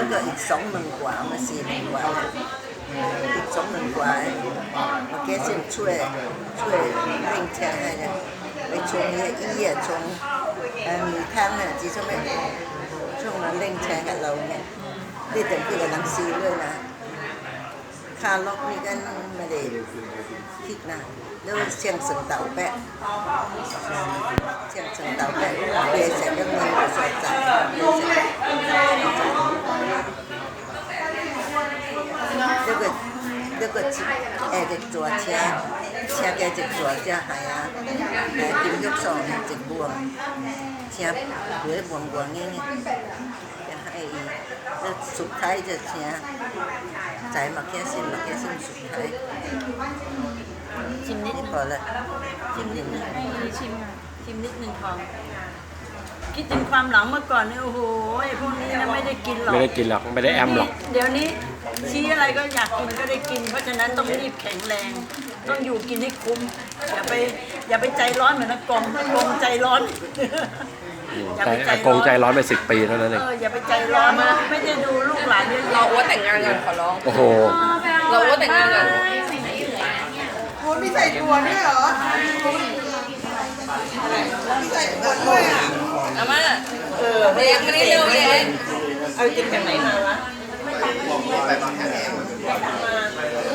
แล้วก็อีกสองหมื่นกว่ามาสี่หมื่นกว่าอีกสองหมื่นกว่ามาแก先ช่วยช่วยเร่งแชร์ให้นะไปชงเนี่ยอีอะชงเอ่อมีท่านน่ะที่ช่วยช่วงนั้นเร่งแชร์ให้เราเนี่ยได้แต่พี่กับหนังสือด้วยนะคาล็อกนี่ก็ไม่ได้คิดนะแล้วเชียงสันเต่าแปะเชียงสันเต่าแปะเบียร์เสร็จแล้วเงินก็ใส่จ่ายเบียร์เสร็จ 这个这个诶只座车车嘅只座车系啊，诶点喐上只部车会黄黄嘅嘅，就系แล้วสุดท้ายจะ车仔麦嘅先麦嘅先สุดท้าย ชิมนิด นี่ นึง พอละจิ้มนิดนึง ให้ชิมค่ะชิมนิดนึงทอง คิดถึงความหลังเมื่อก่อนเนี่ยโอ้โหไอ้พวกนี้นะไม่ได้กินหรอก ไม่ได้กินหรอกไม่ได้แอมหรอก เดี๋ยวนี้ ชี้อะไรก็อยากกินก็ได้กิน เพราะฉะนั้นต้องรีบแข็งแรง ต้องอยู่กินให้คุ้ม อย่าไปอย่าไปใจร้อนเหมือนนักกองนักกองใจร้อน อย่าแต่ไปใจอากงใจร้อนไปสิบปีเท่านั้นเอเอง ออย่าไปใจร้อนนะไม่ได้ดูลูกหลานเยอะเราๆว่าแต่งงานกันขอร้อง โอ้โห เราว่าแต่งงานกัน คุณมีใส่ตัวด้วยเหรอมีใส่ตัวด้วยอะอาม่าเออเรียกมานี่เร็วเรียกเอาจริงจากไหนมาวะเ